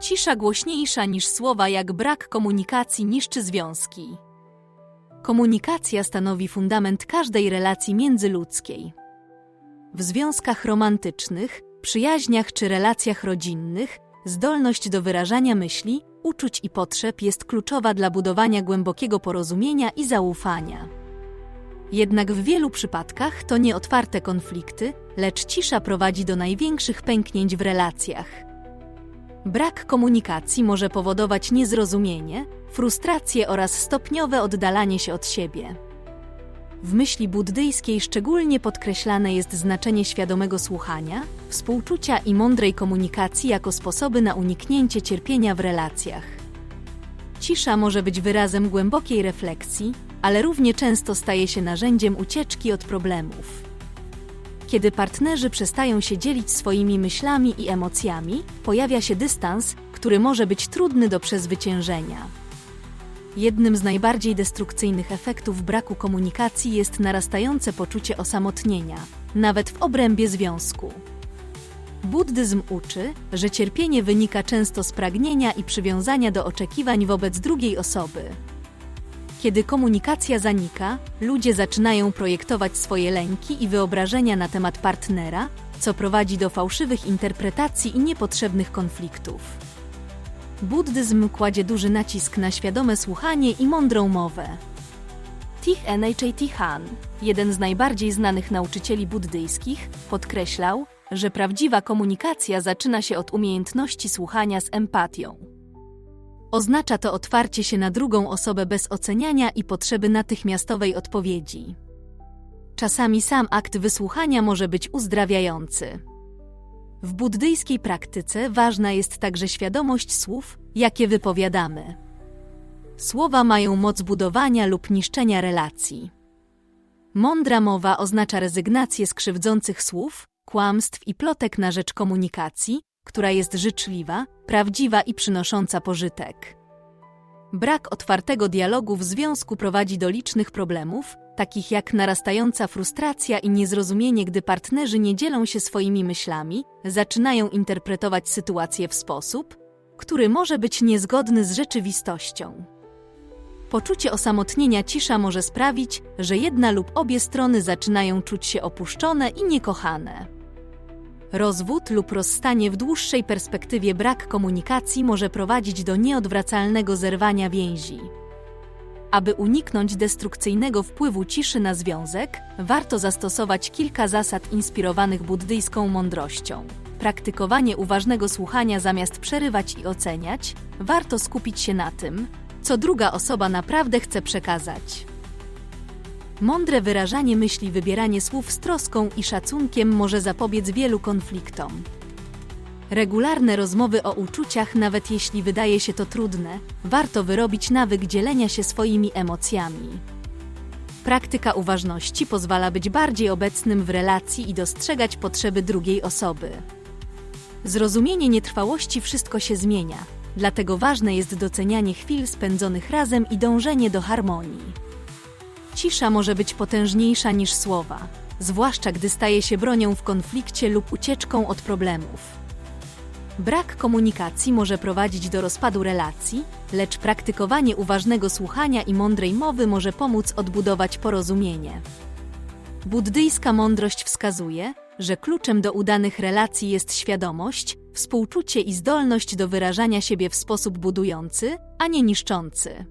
Cisza głośniejsza niż słowa, jak brak komunikacji niszczy związki. Komunikacja stanowi fundament każdej relacji międzyludzkiej. W związkach romantycznych, przyjaźniach czy relacjach rodzinnych zdolność do wyrażania myśli, uczuć i potrzeb jest kluczowa dla budowania głębokiego porozumienia i zaufania. Jednak w wielu przypadkach to nie otwarte konflikty, lecz cisza prowadzi do największych pęknięć w relacjach. Brak komunikacji może powodować niezrozumienie, frustrację oraz stopniowe oddalanie się od siebie. W myśli buddyjskiej szczególnie podkreślane jest znaczenie świadomego słuchania, współczucia i mądrej komunikacji jako sposoby na uniknięcie cierpienia w relacjach. Cisza może być wyrazem głębokiej refleksji, ale równie często staje się narzędziem ucieczki od problemów. Kiedy partnerzy przestają się dzielić swoimi myślami i emocjami, pojawia się dystans, który może być trudny do przezwyciężenia. Jednym z najbardziej destrukcyjnych efektów braku komunikacji jest narastające poczucie osamotnienia, nawet w obrębie związku. Buddyzm uczy, że cierpienie wynika często z pragnienia i przywiązania do oczekiwań wobec drugiej osoby. Kiedy komunikacja zanika, ludzie zaczynają projektować swoje lęki i wyobrażenia na temat partnera, co prowadzi do fałszywych interpretacji i niepotrzebnych konfliktów. Buddyzm kładzie duży nacisk na świadome słuchanie i mądrą mowę. Thich Nhat Han, jeden z najbardziej znanych nauczycieli buddyjskich, podkreślał, że prawdziwa komunikacja zaczyna się od umiejętności słuchania z empatią. Oznacza to otwarcie się na drugą osobę bez oceniania i potrzeby natychmiastowej odpowiedzi. Czasami sam akt wysłuchania może być uzdrawiający. W buddyjskiej praktyce ważna jest także świadomość słów, jakie wypowiadamy. Słowa mają moc budowania lub niszczenia relacji. Mądra mowa oznacza rezygnację z krzywdzących słów, kłamstw i plotek na rzecz komunikacji, która jest życzliwa, prawdziwa i przynosząca pożytek. Brak otwartego dialogu w związku prowadzi do licznych problemów, takich jak narastająca frustracja i niezrozumienie, gdy partnerzy nie dzielą się swoimi myślami, zaczynają interpretować sytuację w sposób, który może być niezgodny z rzeczywistością. Poczucie osamotnienia cisza może sprawić, że jedna lub obie strony zaczynają czuć się opuszczone i niekochane. Rozwód lub rozstanie w dłuższej perspektywie brak komunikacji może prowadzić do nieodwracalnego zerwania więzi. Aby uniknąć destrukcyjnego wpływu ciszy na związek, warto zastosować kilka zasad inspirowanych buddyjską mądrością. Praktykowanie uważnego słuchania zamiast przerywać i oceniać, warto skupić się na tym, co druga osoba naprawdę chce przekazać. Mądre wyrażanie myśli, wybieranie słów z troską i szacunkiem może zapobiec wielu konfliktom. Regularne rozmowy o uczuciach, nawet jeśli wydaje się to trudne, warto wyrobić nawyk dzielenia się swoimi emocjami. Praktyka uważności pozwala być bardziej obecnym w relacji i dostrzegać potrzeby drugiej osoby. Zrozumienie nietrwałości wszystko się zmienia, dlatego ważne jest docenianie chwil spędzonych razem i dążenie do harmonii. Cisza może być potężniejsza niż słowa, zwłaszcza gdy staje się bronią w konflikcie lub ucieczką od problemów. Brak komunikacji może prowadzić do rozpadu relacji, lecz praktykowanie uważnego słuchania i mądrej mowy może pomóc odbudować porozumienie. Buddyjska mądrość wskazuje, że kluczem do udanych relacji jest świadomość, współczucie i zdolność do wyrażania siebie w sposób budujący, a nie niszczący.